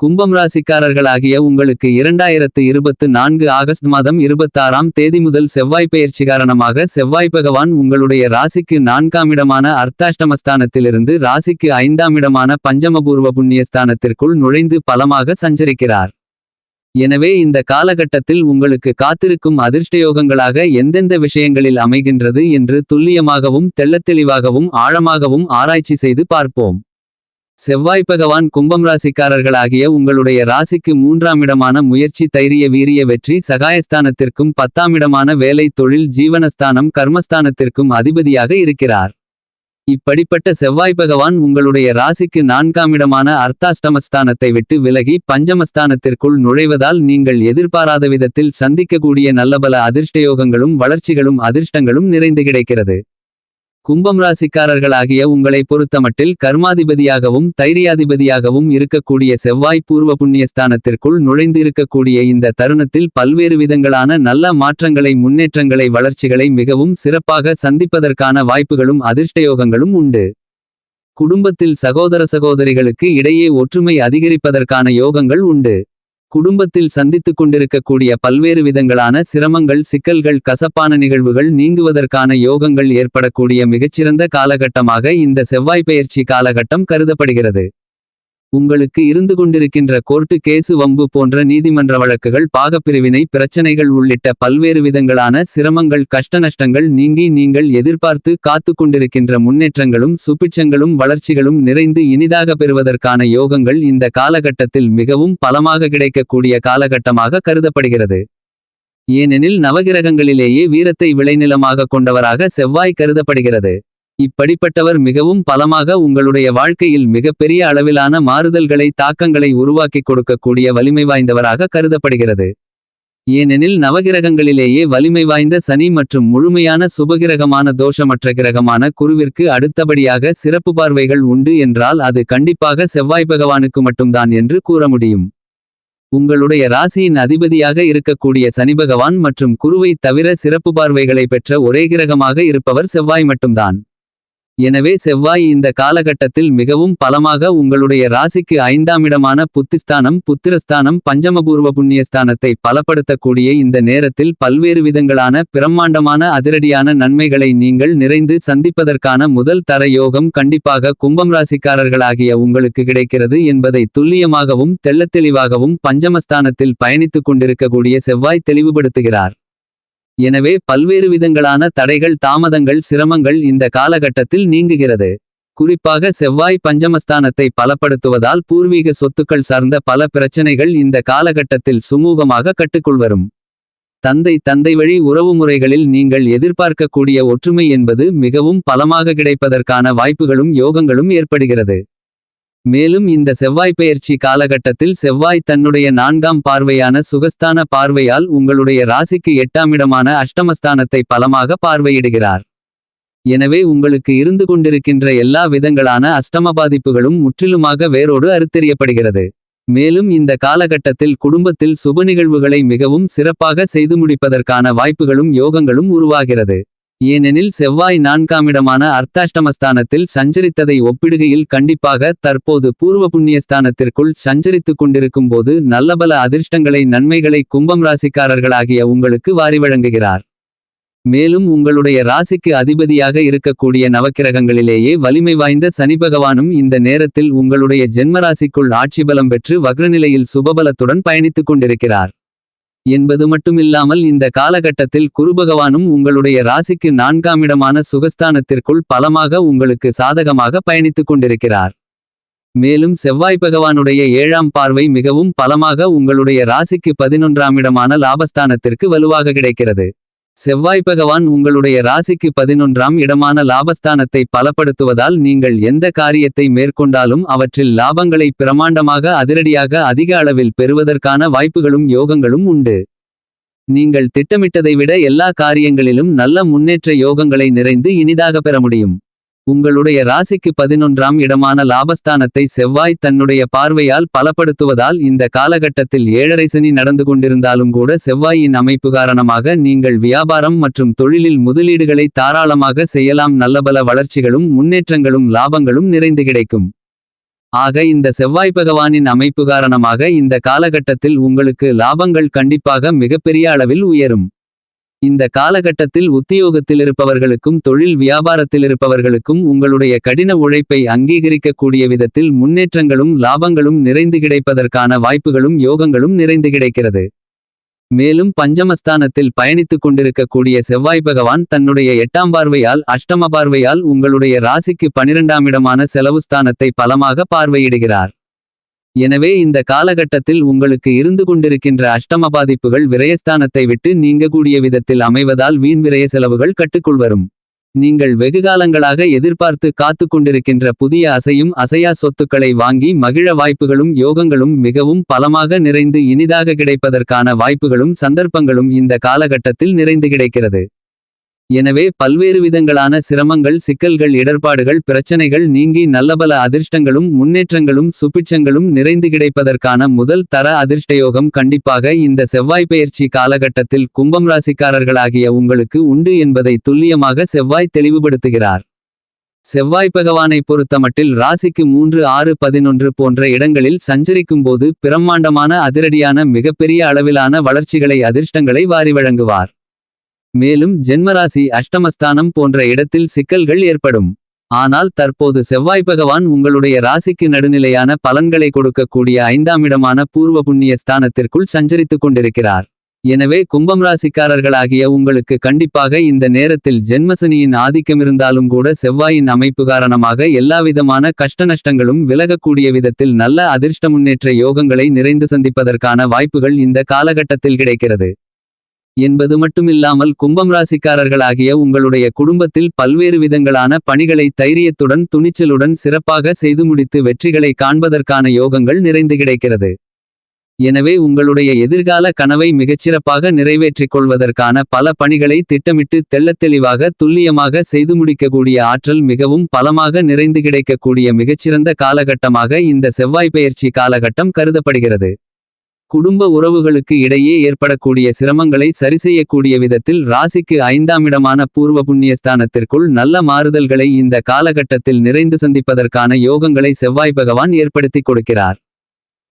கும்பம் ராசிக்காரர்களாகிய உங்களுக்கு இரண்டாயிரத்து இருபத்து நான்கு ஆகஸ்ட் மாதம் இருபத்தாறாம் தேதி முதல் செவ்வாய் பெயர்ச்சி காரணமாக செவ்வாய் பகவான் உங்களுடைய ராசிக்கு நான்காம் இடமான அர்த்தாஷ்டமஸ்தானத்திலிருந்து ராசிக்கு ஐந்தாமிடமான பஞ்சமபூர்வ புண்ணியஸ்தானத்திற்குள் நுழைந்து பலமாக சஞ்சரிக்கிறார். எனவே இந்த காலகட்டத்தில் உங்களுக்கு காத்திருக்கும் அதிர்ஷ்டயோகங்களாக எந்தெந்த விஷயங்களில் அமைகின்றது என்று துல்லியமாகவும் தெள்ளத்தெளிவாகவும் ஆழமாகவும் ஆராய்ச்சி செய்து பார்ப்போம். செவ்வாய் பகவான் கும்பம் ராசிக்காரர்களாகிய உங்களுடைய ராசிக்கு மூன்றாம் இடமான முயற்சி தைரிய வீரிய வெற்றி சகாயஸ்தானத்திற்கும் பத்தாம் இடமான வேலை தொழில் ஜீவனஸ்தானம் கர்மஸ்தானத்திற்கும் அதிபதியாக இருக்கிறார். இப்படிப்பட்ட செவ்வாய் பகவான் உங்களுடைய ராசிக்கு நான்காம் இடமான அர்த்தாஷ்டமஸ்தானத்தை விட்டு விலகி பஞ்சமஸ்தானத்திற்குள் நுழைவதால் நீங்கள் எதிர்பாராத விதத்தில் சந்திக்கக்கூடிய நல்லபல அதிர்ஷ்டயோகங்களும் வளர்ச்சிகளும் அதிர்ஷ்டங்களும் நிறைந்து கிடைக்கிறது. கும்பம் ராசிக்காரர்களாகிய உங்களை பொறுத்தமட்டில் கர்மாதிபதியாகவும் தைரியாதிபதியாகவும் இருக்கக்கூடிய செவ்வாய் பூர்வ புண்ணியஸ்தானத்திற்குள் நுழைந்து இருக்கக்கூடிய இந்த தருணத்தில் பல்வேறு விதங்களான நல்ல மாற்றங்களை முன்னேற்றங்களை வளர்ச்சிகளை மிகவும் சிறப்பாக சந்திப்பதற்கான வாய்ப்புகளும் அதிர்ஷ்டயோகங்களும் உண்டு. குடும்பத்தில் சகோதர சகோதரிகளுக்கு இடையே ஒற்றுமை அதிகரிப்பதற்கான யோகங்கள் உண்டு. குடும்பத்தில் சந்தித்துக் கொண்டிருக்கக்கூடிய பல்வேறு விதங்களான சிரமங்கள் சிக்கல்கள் கசப்பான நிகழ்வுகள் நீங்குவதற்கான யோகங்கள் ஏற்படக்கூடிய மிகச்சிறந்த காலகட்டமாக இந்த செவ்வாய் பயிற்சி காலகட்டம் கருதப்படுகிறது. உங்களுக்கு இருந்து கொண்டிருக்கின்ற கோர்ட்டு கேசு வம்பு போன்ற நீதிமன்ற வழக்குகள் பாகப்பிரிவினை பிரச்சனைகள் உள்ளிட்ட பல்வேறு விதங்களான சிரமங்கள் கஷ்டநஷ்டங்கள் நீங்கி நீங்கள் எதிர்பார்த்து காத்து கொண்டிருக்கின்ற முன்னேற்றங்களும் சுபிட்சங்களும் வளர்ச்சிகளும் நிறைந்து இனிதாக பெறுவதற்கான யோகங்கள் இந்த காலகட்டத்தில் மிகவும் பலமாக கிடைக்கக்கூடிய காலகட்டமாக கருதப்படுகிறது. ஏனெனில் நவகிரகங்களிலேயே வீரத்தை விளைநிலமாக கொண்டவராக செவ்வாய் கருதப்படுகிறது. இப்படிப்பட்டவர் மிகவும் பலமாக உங்களுடைய வாழ்க்கையில் மிகப்பெரிய அளவிலான மாறுதல்களை தாக்கங்களை உருவாக்கிக் கொடுக்கக்கூடிய வலிமை வாய்ந்தவராக கருதப்படுகிறது. ஏனெனில் நவகிரகங்களிலேயே வலிமை வாய்ந்த சனி மற்றும் முழுமையான சுபகிரகமான தோஷமற்ற கிரகமான குருவிற்கு அடுத்தபடியாக சிறப்பு பார்வைகள் உண்டு என்றால் அது கண்டிப்பாக செவ்வாய் பகவானுக்கு மட்டும்தான் என்று கூற முடியும். உங்களுடைய ராசியின் அதிபதியாக இருக்கக்கூடிய சனி பகவான் மற்றும் குருவை தவிர சிறப்பு பார்வைகளை பெற்ற ஒரே கிரகமாக இருப்பவர் செவ்வாய் மட்டும்தான். எனவே செவ்வாய் இந்த காலகட்டத்தில் மிகவும் பலமாக உங்களுடைய ராசிக்கு ஐந்தாமிடமான புத்திஸ்தானம் புத்திரஸ்தானம் பஞ்சமபூர்வ புண்ணியஸ்தானத்தை பலப்படுத்தக்கூடிய இந்த நேரத்தில் பல்வேறு விதங்களான பிரம்மாண்டமான அதிரடியான நன்மைகளை நீங்கள் நிறைந்து சந்திப்பதற்கான முதல் தர யோகம் கண்டிப்பாக கும்பம் ராசிக்காரர்களாகிய உங்களுக்கு கிடைக்கிறது என்பதை துல்லியமாகவும் தெள்ளத்தெளிவாகவும் பஞ்சமஸ்தானத்தில் பயணித்துக் கொண்டிருக்கக்கூடிய செவ்வாய் தெளிவுபடுத்துகிறார். எனவே பல்வேறு விதங்களான தடைகள் தாமதங்கள் சிரமங்கள் இந்த காலகட்டத்தில் நீங்குகிறது. குறிப்பாக செவ்வாய் பஞ்சமஸ்தானத்தை பலப்படுத்துவதால் பூர்வீக சொத்துக்கள் சார்ந்த பல பிரச்சனைகள் இந்த காலகட்டத்தில் சுமூகமாக கட்டுக்குள் தந்தை தந்தை வழி உறவுமுறைகளில் நீங்கள் எதிர்பார்க்கக்கூடிய ஒற்றுமை என்பது மிகவும் பலமாக கிடைப்பதற்கான வாய்ப்புகளும் யோகங்களும் ஏற்படுகிறது. மேலும் இந்த செவ்வாய் பெயர்ச்சி காலகட்டத்தில் செவ்வாய் தன்னுடைய நான்காம் பார்வையான சுகஸ்தான பார்வையால் உங்களுடைய ராசிக்கு எட்டாமிடமான அஷ்டமஸ்தானத்தை பலமாக பார்வையிடுகிறார். எனவே உங்களுக்கு இருந்து கொண்டிருக்கின்ற எல்லா விதங்களான அஷ்டம பாதிப்புகளும் முற்றிலுமாக வேரோடு அறுத்தெறியப்படுகிறது. மேலும் இந்த காலகட்டத்தில் குடும்பத்தில் சுப நிகழ்வுகளை மிகவும் சிறப்பாக செய்து முடிப்பதற்கான வாய்ப்புகளும் யோகங்களும் உருவாகிறது. ஏனெனில் செவ்வாய் நான்காமிடமான அர்த்தாஷ்டமஸ்தானத்தில் சஞ்சரித்ததை ஒப்பிடுகையில் கண்டிப்பாக தற்போது பூர்வ புண்ணியஸ்தானத்திற்குள் சஞ்சரித்துக் கொண்டிருக்கும் போது நல்லபல அதிர்ஷ்டங்களை நன்மைகளை கும்பம் ராசிக்காரர்களாகிய உங்களுக்கு வாரி வழங்குகிறார். மேலும் உங்களுடைய ராசிக்கு அதிபதியாக இருக்கக்கூடிய நவக்கிரகங்களிலேயே வலிமை வாய்ந்த சனி பகவானும் இந்த நேரத்தில் உங்களுடைய ஜென்மராசிக்குள் ஆட்சி பலம் பெற்று வக்ரநிலையில் சுபபலத்துடன் பயணித்துக் கொண்டிருக்கிறார். என்பது மட்டுமில்லாமல் இந்த காலகட்டத்தில் குருபகவானும் உங்களுடைய ராசிக்கு நான்காமிடமான சுகஸ்தானத்திற்குள் பலமாக உங்களுக்கு சாதகமாக பயணித்துக் கொண்டிருக்கிறார். மேலும் செவ்வாய் பகவானுடைய ஏழாம் பார்வை மிகவும் பலமாக உங்களுடைய ராசிக்கு பதினொன்றாமிடமான லாபஸ்தானத்திற்கு வலுவாக கிடைக்கிறது. செவ்வாய் பகவான் உங்களுடைய ராசிக்கு பதினொன்றாம் இடமான லாபஸ்தானத்தை பலப்படுத்துவதால் நீங்கள் எந்த காரியத்தை மேற்கொண்டாலும் அவற்றில் லாபங்களை பிரமாண்டமாக அதிரடியாக அதிக அளவில் பெறுவதற்கான வாய்ப்புகளும் யோகங்களும் உண்டு. நீங்கள் திட்டமிட்டதை விட எல்லா காரியங்களிலும் நல்ல முன்னேற்ற யோகங்களை நிறைந்து இனிதாக பெற முடியும். உங்களுடைய ராசிக்கு பதினொன்றாம் இடமான லாபஸ்தானத்தை செவ்வாய் தன்னுடைய பார்வையால் பலப்படுத்துவதால் இந்த காலகட்டத்தில் ஏழரை சனி நடந்து கொண்டிருந்தாலும் கூட செவ்வாயின் அமைப்பு காரணமாக நீங்கள் வியாபாரம் மற்றும் தொழிலில் முதலீடுகளை தாராளமாக செய்யலாம். நல்லபல வளர்ச்சிகளும் முன்னேற்றங்களும் லாபங்களும் நிறைந்து கிடைக்கும். ஆக இந்த செவ்வாய் பகவானின் அமைப்பு காரணமாக இந்த காலகட்டத்தில் உங்களுக்கு லாபங்கள் கண்டிப்பாக மிகப்பெரிய அளவில் உயரும். இந்த காலகட்டத்தில் உத்தியோகத்திலிருப்பவர்களுக்கும் தொழில் வியாபாரத்திலிருப்பவர்களுக்கும் உங்களுடைய கடின உழைப்பை அங்கீகரிக்கக்கூடிய விதத்தில் முன்னேற்றங்களும் லாபங்களும் நிறைந்து கிடைப்பதற்கான வாய்ப்புகளும் யோகங்களும் நிறைந்து கிடைக்கிறது. மேலும் பஞ்சமஸ்தானத்தில் பயணித்துக் கொண்டிருக்கக்கூடிய செவ்வாய் பகவான் தன்னுடைய எட்டாம் பார்வையால் அஷ்டம பார்வையால் உங்களுடைய ராசிக்கு பனிரெண்டாம் இடமான செலவு ஸ்தானத்தை பலமாக பார்வையிடுகிறார். எனவே இந்த காலகட்டத்தில் உங்களுக்கு இருந்து கொண்டிருக்கின்ற அஷ்டம பாதிப்புகள் விரயஸ்தானத்தை விட்டு நீங்கக்கூடிய விதத்தில் அமைவதால் வீண் விரய செலவுகள் கட்டுக்குள் வரும். நீங்கள் வெகுகாலங்களாக எதிர்பார்த்து காத்து கொண்டிருக்கின்ற புதிய அசையும் அசையா சொத்துக்களை வாங்கி மகிழ வாய்ப்புகளும் யோகங்களும் மிகவும் பலமாக நிறைந்து இனிதாக கிடைப்பதற்கான வாய்ப்புகளும் சந்தர்ப்பங்களும் இந்த காலகட்டத்தில் நிறைந்து கிடைக்கிறது. எனவே பல்வேறு விதங்களான சிரமங்கள் சிக்கல்கள் இடர்பாடுகள் பிரச்சனைகள் நீங்கி நல்லபல அதிர்ஷ்டங்களும் முன்னேற்றங்களும் சுபிட்சங்களும் நிறைந்து கிடைப்பதற்கான முதல் தர அதிர்ஷ்டயோகம் கண்டிப்பாக இந்த செவ்வாய் பெயர்ச்சி காலகட்டத்தில் கும்பம் ராசிக்காரர்களாகிய உங்களுக்கு உண்டு என்பதை துல்லியமாக செவ்வாய் தெளிவுபடுத்துகிறார். செவ்வாய் பகவானை பொறுத்தமட்டில் ராசிக்கு மூன்று ஆறு பதினொன்று போன்ற இடங்களில் சஞ்சரிக்கும்போது பிரம்மாண்டமான அதிரடியான மிகப்பெரிய அளவிலான வளர்ச்சிகளை அதிர்ஷ்டங்களை வாரி வழங்குவார். மேலும் ஜென்மராசி அஷ்டமஸ்தானம் போன்ற இடத்தில் சிக்கல்கள் ஏற்படும். ஆனால் தற்போது செவ்வாய் பகவான் உங்களுடைய ராசிக்கு நடுநிலையான பலன்களை கொடுக்கக்கூடிய ஐந்தாம் இடமான பூர்வ புண்ணிய ஸ்தானத்திற்குள் சஞ்சரித்துக் கொண்டிருக்கிறார். எனவே கும்பம் ராசிக்காரர்களாகிய உங்களுக்கு கண்டிப்பாக இந்த நேரத்தில் ஜென்மசனியின் ஆதிக்கமிருந்தாலும் கூட செவ்வாயின் அமைப்பு காரணமாக எல்லாவிதமான கஷ்டநஷ்டங்களும் விலகக்கூடிய விதத்தில் நல்ல அதிர்ஷ்ட முன்னேற்ற யோகங்களை நிறைந்து சந்திப்பதற்கான வாய்ப்புகள் இந்த காலகட்டத்தில் கிடைக்கிறது. என்பது மட்டுமில்லாமல் கும்பம் ராசிக்காரர்களாகிய உங்களுடைய குடும்பத்தில் பல்வேறு விதங்களான பணிகளை தைரியத்துடன் துணிச்சலுடன் சிறப்பாக செய்து முடித்து வெற்றிகளை காண்பதற்கான யோகங்கள் நிறைந்து கிடைக்கிறது. எனவே உங்களுடைய எதிர்கால கனவை மிகச்சிறப்பாக நிறைவேற்றிக் கொள்வதற்கான பல பணிகளை திட்டமிட்டு தெள்ளத்தெளிவாக துல்லியமாக செய்து முடிக்கக்கூடிய ஆற்றல் மிகவும் பலமாக நிறைந்து கிடைக்கக்கூடிய மிகச்சிறந்த காலகட்டமாக இந்த செவ்வாய் பெயர்ச்சி காலகட்டம் கருதப்படுகிறது. குடும்ப உறவுகளுக்கு இடையே ஏற்படக்கூடிய சிரமங்களை சரிசெய்யக்கூடிய விதத்தில் ராசிக்கு ஐந்தாம் இடமான பூர்வ புண்ணியஸ்தானத்திற்குள் நல்ல மாறுதல்களை இந்த காலகட்டத்தில் நிறைந்து சந்திப்பதற்கான யோகங்களை செவ்வாய் பகவான் ஏற்படுத்திக் கொடுக்கிறார்.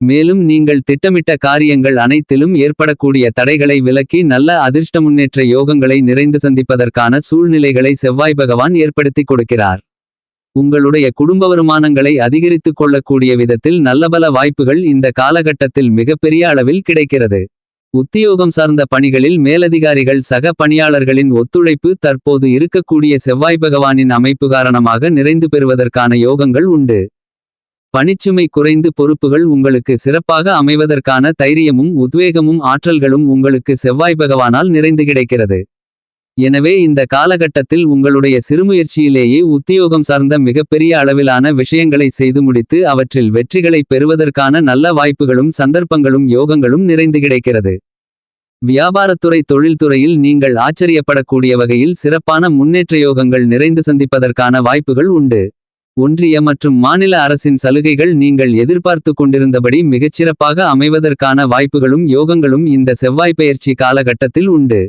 மேலும் நீங்கள் திட்டமிட்ட காரியங்கள் அனைத்திலும் ஏற்படக்கூடிய தடைகளை விலக்கி நல்ல அதிர்ஷ்ட முன்னேற்ற யோகங்களை நிறைந்து சந்திப்பதற்கான சூழ்நிலைகளை செவ்வாய் பகவான் ஏற்படுத்திக் கொடுக்கிறார். உங்களுடைய குடும்ப வருமானங்களை அதிகரித்துக் கொள்ளக்கூடிய விதத்தில் நல்லபல வாய்ப்புகள் இந்த காலகட்டத்தில் மிகப்பெரிய அளவில் கிடைக்கிறது. உத்தியோகம் சார்ந்த பணிகளில் மேலதிகாரிகள் சக பணியாளர்களின் ஒத்துழைப்பு தற்போது இருக்கக்கூடிய செவ்வாய் பகவானின் அமைப்பு காரணமாக நிறைந்து பெறுவதற்கான யோகங்கள் உண்டு. பணிச்சுமை குறைந்து பொறுப்புகள் உங்களுக்கு சிறப்பாக அமைவதற்கான தைரியமும் உத்வேகமும் ஆற்றல்களும் உங்களுக்கு செவ்வாய் பகவானால் நிறைந்து கிடைக்கிறது. எனவே இந்த காலகட்டத்தில் உங்களுடைய சிறுமுயற்சியிலேயே உத்தியோகம் சார்ந்த மிகப்பெரிய அளவிலான விஷயங்களை செய்து முடித்து அவற்றில் வெற்றிகளை பெறுவதற்கான நல்ல வாய்ப்புகளும் சந்தர்ப்பங்களும் யோகங்களும் நிறைந்து கிடைக்கிறது. வியாபாரத்துறை தொழில்துறையில் நீங்கள் ஆச்சரியப்படக்கூடிய வகையில் சிறப்பான முன்னேற்ற யோகங்கள் நிறைந்து சந்திப்பதற்கான வாய்ப்புகள் உண்டு. ஒன்றிய மற்றும் மாநில அரசின் சலுகைகள் நீங்கள் எதிர்பார்த்து கொண்டிருந்தபடி மிகச்சிறப்பாக அமைவதற்கான வாய்ப்புகளும் யோகங்களும் இந்த செவ்வாய் பயிற்சி காலகட்டத்தில் உண்டு.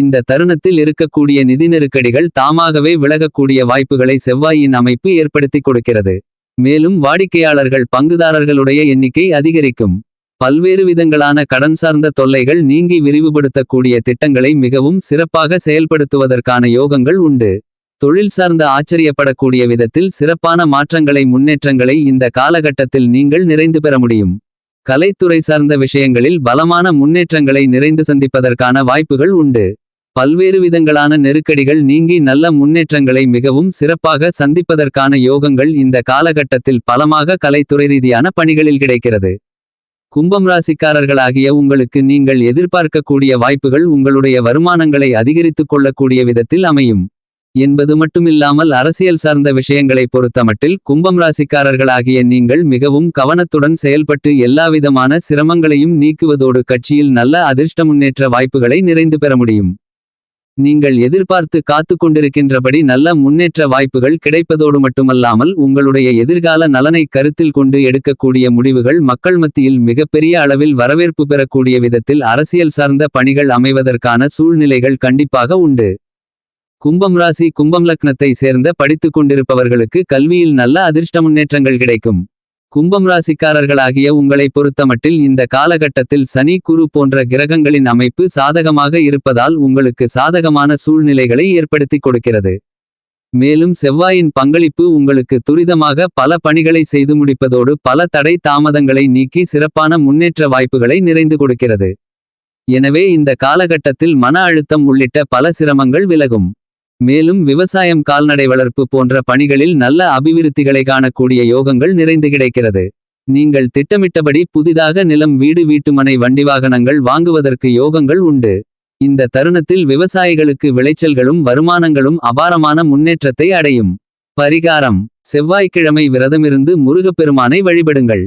இந்த தருணத்தில் இருக்கக்கூடிய நிதி நெருக்கடிகள் தாமாகவே விலகக்கூடிய வாய்ப்புகளை செவ்வாயின் அமைப்பு ஏற்படுத்திக் கொடுக்கிறது. மேலும் வாடிக்கையாளர்கள் பங்குதாரர்களுடைய எண்ணிக்கை அதிகரிக்கும். பல்வேறு விதங்களான கடன் சார்ந்த தொல்லைகள் நீங்கி விரிவுபடுத்தக்கூடிய திட்டங்களை மிகவும் சிறப்பாக செயல்படுத்துவதற்கான யோகங்கள் உண்டு. தொழில் சார்ந்த ஆச்சரியப்படக்கூடிய விதத்தில் சிறப்பான மாற்றங்களை முன்னேற்றங்களை இந்த காலகட்டத்தில் நீங்கள் நிறைந்து பெற முடியும். கலைத்துறை சார்ந்த விஷயங்களில் பலமான முன்னேற்றங்களை நிறைந்து சந்திப்பதற்கான வாய்ப்புகள் உண்டு. பல்வேறு விதங்களான நெருக்கடிகள் நீங்கி நல்ல முன்னேற்றங்களை மிகவும் சிறப்பாக சந்திப்பதற்கான யோகங்கள் இந்த காலகட்டத்தில் பலமாக கலைத்துறை ரீதியான பணிகளில் கிடைக்கிறது. கும்பம் ராசிக்காரர்களாகிய உங்களுக்கு நீங்கள் எதிர்பார்க்கக்கூடிய வாய்ப்புகள் உங்களுடைய வருமானங்களை அதிகரித்துக் கொள்ளக்கூடிய விதத்தில் அமையும். என்பது மட்டுமில்லாமல் அரசியல் சார்ந்த விஷயங்களை பொறுத்தமட்டில் கும்பம் ராசிக்காரர்களாகிய நீங்கள் மிகவும் கவனத்துடன் செயல்பட்டு எல்லாவிதமான சிரமங்களையும் நீக்குவதோடு கட்சியில் நல்ல அதிர்ஷ்ட முன்னேற்ற வாய்ப்புகளை நிறைந்து பெற முடியும். நீங்கள் எதிர்பார்த்து காத்து கொண்டிருக்கின்றபடி நல்ல முன்னேற்ற வாய்ப்புகள் கிடைப்பதோடு மட்டுமல்லாமல் உங்களுடைய எதிர்கால நலனை கருத்தில் கொண்டு எடுக்கக்கூடிய முடிவுகள் மக்கள் மத்தியில் மிகப்பெரிய அளவில் வரவேற்பு பெறக்கூடிய விதத்தில் அரசியல் சார்ந்த பணிகள் அமைவதற்கான சூழ்நிலைகள் கண்டிப்பாக உண்டு. கும்பம் ராசி கும்பம் லக்னத்தை சேர்ந்த படித்துக் கொண்டிருப்பவர்களுக்கு கல்வியில் நல்ல அதிர்ஷ்ட முன்னேற்றங்கள் கிடைக்கும். கும்பம் ராசிக்காரர்களாகிய உங்களை பொறுத்தமட்டில் இந்த காலகட்டத்தில் சனி குரு போன்ற கிரகங்களின் அமைப்பு சாதகமாக இருப்பதால் உங்களுக்கு சாதகமான சூழ்நிலைகளை ஏற்படுத்திக் கொடுக்கிறது. மேலும் செவ்வாயின் பங்களிப்பு உங்களுக்கு துரிதமாக பல பணிகளை செய்து முடிப்பதோடு பல தடை தாமதங்களை நீக்கி சிறப்பான முன்னேற்ற வாய்ப்புகளை நிறைந்து கொடுக்கிறது. எனவே இந்த காலகட்டத்தில் மன அழுத்தம் உள்ளிட்ட பல சிரமங்கள் விலகும். மேலும் விவசாயம் கால்நடை வளர்ப்பு போன்ற பணிகளில் நல்ல அபிவிருத்திகளை காணக்கூடிய யோகங்கள் நிறைந்து கிடைக்கிறது. நீங்கள் திட்டமிட்டபடி புதிதாக நிலம் வீடு வீட்டுமனை வண்டி வாகனங்கள் வாங்குவதற்கு யோகங்கள் உண்டு. இந்த தருணத்தில் விவசாயிகளுக்கு விளைச்சல்களும் வருமானங்களும் அபாரமான முன்னேற்றத்தை அடையும். பரிகாரம். செவ்வாய்க்கிழமை விரதமிருந்து முருகப்பெருமானை வழிபடுங்கள்.